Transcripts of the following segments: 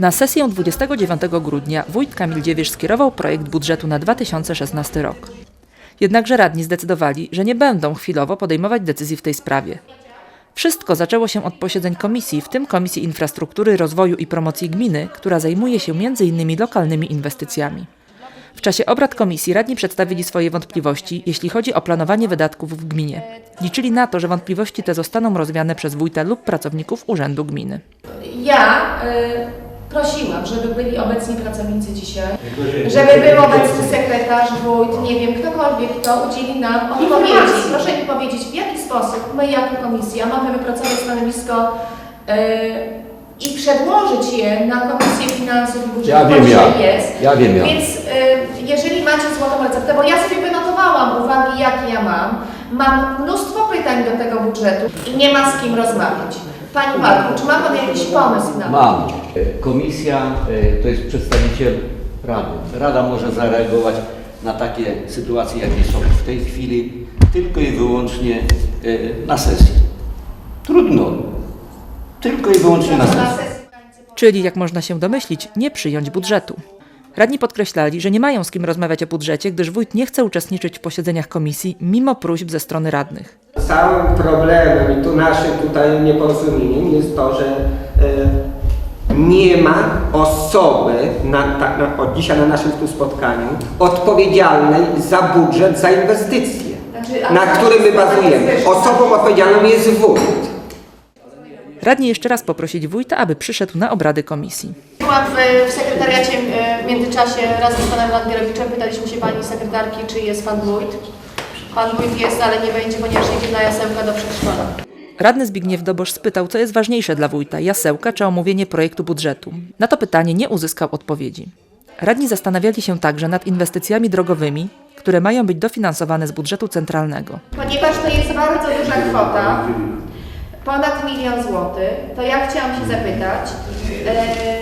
Na sesję 29 grudnia wójt Kamil Dziewierz skierował projekt budżetu na 2016 rok. Jednakże radni zdecydowali, że nie będą chwilowo podejmować decyzji w tej sprawie. Wszystko zaczęło się od posiedzeń komisji, w tym Komisji Infrastruktury, Rozwoju i Promocji Gminy, która zajmuje się m.in. lokalnymi inwestycjami. W czasie obrad komisji radni przedstawili swoje wątpliwości, jeśli chodzi o planowanie wydatków w gminie. Liczyli na to, że wątpliwości te zostaną rozwiane przez wójta lub pracowników Urzędu Gminy. Ja y, prosiłam, żeby byli obecni pracownicy dzisiaj, żeby był obecny sekretarz, wójt, nie wiem, ktokolwiek, kto udzieli nam odpowiedzi. Proszę mi powiedzieć, w jaki sposób my jako komisja mamy wypracować stanowisko y, i przedłożyć je na Komisję Finansów i Budżetu, Ja wiem dzisiaj jest. Ja wiem jak. Więc y, jeżeli macie złotą receptę, bo ja sobie wynotowałam uwagi, jakie ja mam, mam mnóstwo pytań do tego budżetu i nie ma z kim rozmawiać. Panie Marku, czy ma Pan jakiś pomysł na to? Mam. Komisja e, to jest przedstawiciel Rady. Rada może zareagować na takie sytuacje, jakie są w tej chwili, tylko i wyłącznie e, na sesji. Trudno. Tylko i wyłącznie na sesji. Czyli, jak można się domyślić, nie przyjąć budżetu. Radni podkreślali, że nie mają z kim rozmawiać o budżecie, gdyż wójt nie chce uczestniczyć w posiedzeniach komisji, mimo próśb ze strony radnych. Całym problemem i tu naszym tutaj nieporozumieniem jest to, że e, nie ma osoby na, ta, na, od dzisiaj na naszym tu spotkaniu odpowiedzialnej za budżet, za inwestycje, Znaczy, na którym my bazujemy. Osobą odpowiedzialną jest wójt. Radni jeszcze raz poprosili wójta, aby przyszedł na obrady komisji. Byłam w, w sekretariacie e, w międzyczasie razem z panem Landgierowiczem. Pytaliśmy się pani sekretarki, czy jest pan wójt. Pan wójt jest, ale nie będzie, ponieważ jedzie na jasełka do przedszkola. Radny Zbigniew Dobosz spytał, co jest ważniejsze dla wójta, jasełka czy omówienie projektu budżetu. Na to pytanie nie uzyskał odpowiedzi. Radni zastanawiali się także nad inwestycjami drogowymi, które mają być dofinansowane z budżetu centralnego. Ponieważ to jest bardzo duża kwota, ponad milion złotych, to ja chciałam się zapytać, e,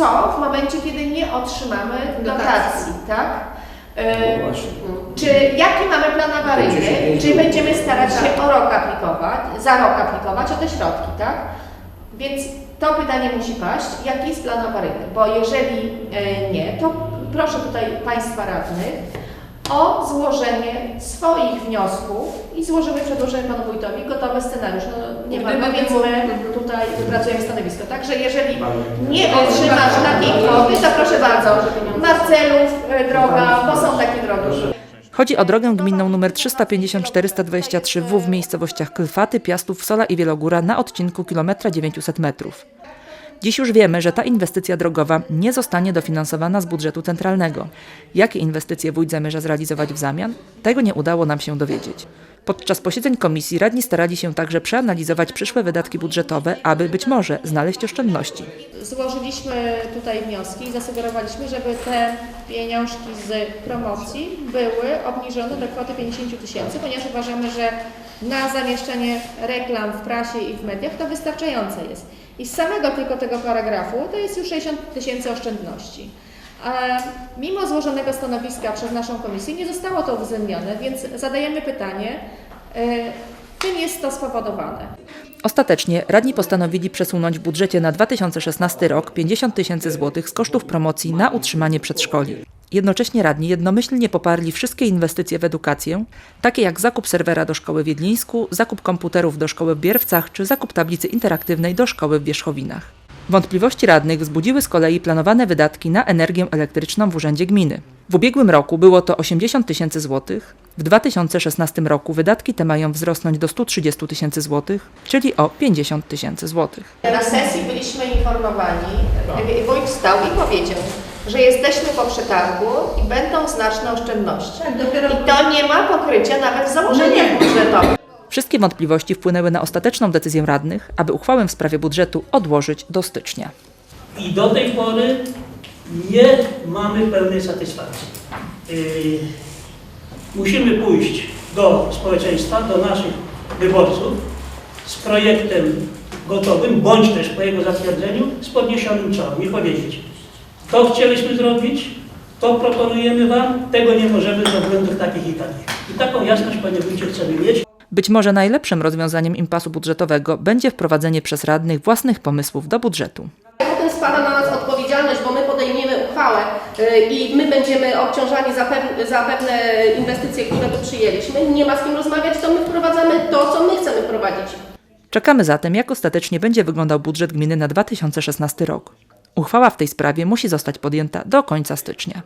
co w momencie, kiedy nie otrzymamy dotacji, tak? E, czy jaki mamy plan awaryjny? Czy będziemy starać się o rok aplikować, za rok aplikować o te środki, tak? Więc to pytanie musi paść, jaki jest plan awaryjny? Bo jeżeli e, nie, to proszę tutaj Państwa radnych o złożenie swoich wniosków i złożymy, przedłożymy Panu Wójtowi gotowy scenariusz. No, nie ma, no więc my tutaj wypracujemy stanowisko. Także jeżeli nie otrzymasz takiej kwoty, to proszę bardzo, Marcelów, e, droga, bo są takie drogi. Chodzi o drogę gminną nr 350-423 W w miejscowościach Klfaty, Piastów, Sola i Wielogóra na odcinku kilometra 900 metrów. Dziś już wiemy, że ta inwestycja drogowa nie zostanie dofinansowana z budżetu centralnego. Jakie inwestycje wójt zamierza zrealizować w zamian? Tego nie udało nam się dowiedzieć. Podczas posiedzeń komisji radni starali się także przeanalizować przyszłe wydatki budżetowe, aby być może znaleźć oszczędności. Złożyliśmy tutaj wnioski i zasugerowaliśmy, żeby te pieniążki z promocji były obniżone do kwoty 50 tysięcy, ponieważ uważamy, że na zamieszczenie reklam w prasie i w mediach to wystarczające jest. I z samego tylko tego paragrafu to jest już 60 tysięcy oszczędności. A mimo złożonego stanowiska przez naszą komisję nie zostało to uwzględnione, więc zadajemy pytanie, y, czym jest to spowodowane? Ostatecznie radni postanowili przesunąć w budżecie na 2016 rok 50 tysięcy złotych z kosztów promocji na utrzymanie przedszkoli. Jednocześnie radni jednomyślnie poparli wszystkie inwestycje w edukację, takie jak zakup serwera do szkoły w Wiedlińsku, zakup komputerów do szkoły w Bierwcach czy zakup tablicy interaktywnej do szkoły w Wierzchowinach. Wątpliwości radnych wzbudziły z kolei planowane wydatki na energię elektryczną w Urzędzie Gminy. W ubiegłym roku było to 80 tysięcy złotych, w 2016 roku wydatki te mają wzrosnąć do 130 tysięcy złotych, czyli o 50 tysięcy złotych. Na sesji byliśmy informowani, wójt wstał i powiedział, że jesteśmy po przetargu i będą znaczne oszczędności. I to nie ma pokrycia nawet w założeniach budżetowych. Wszystkie wątpliwości wpłynęły na ostateczną decyzję radnych, aby uchwałę w sprawie budżetu odłożyć do stycznia. I do tej pory nie mamy pełnej satysfakcji. Yy, musimy pójść do społeczeństwa, do naszych wyborców z projektem gotowym, bądź też po jego zatwierdzeniu z podniesionym czołem i powiedzieć, to chcieliśmy zrobić, to proponujemy Wam, tego nie możemy ze względów takich i takich. I taką jasność, Panie Wójcie, chcemy mieć. Być może najlepszym rozwiązaniem impasu budżetowego będzie wprowadzenie przez radnych własnych pomysłów do budżetu. To jest spada na nas odpowiedzialność, bo my podejmiemy uchwałę y, i my będziemy obciążani za, pew, za pewne inwestycje, które tu przyjęliśmy, nie ma z kim rozmawiać, to my wprowadzamy to, co my chcemy wprowadzić. Czekamy zatem, jak ostatecznie będzie wyglądał budżet gminy na 2016 rok. Uchwała w tej sprawie musi zostać podjęta do końca stycznia.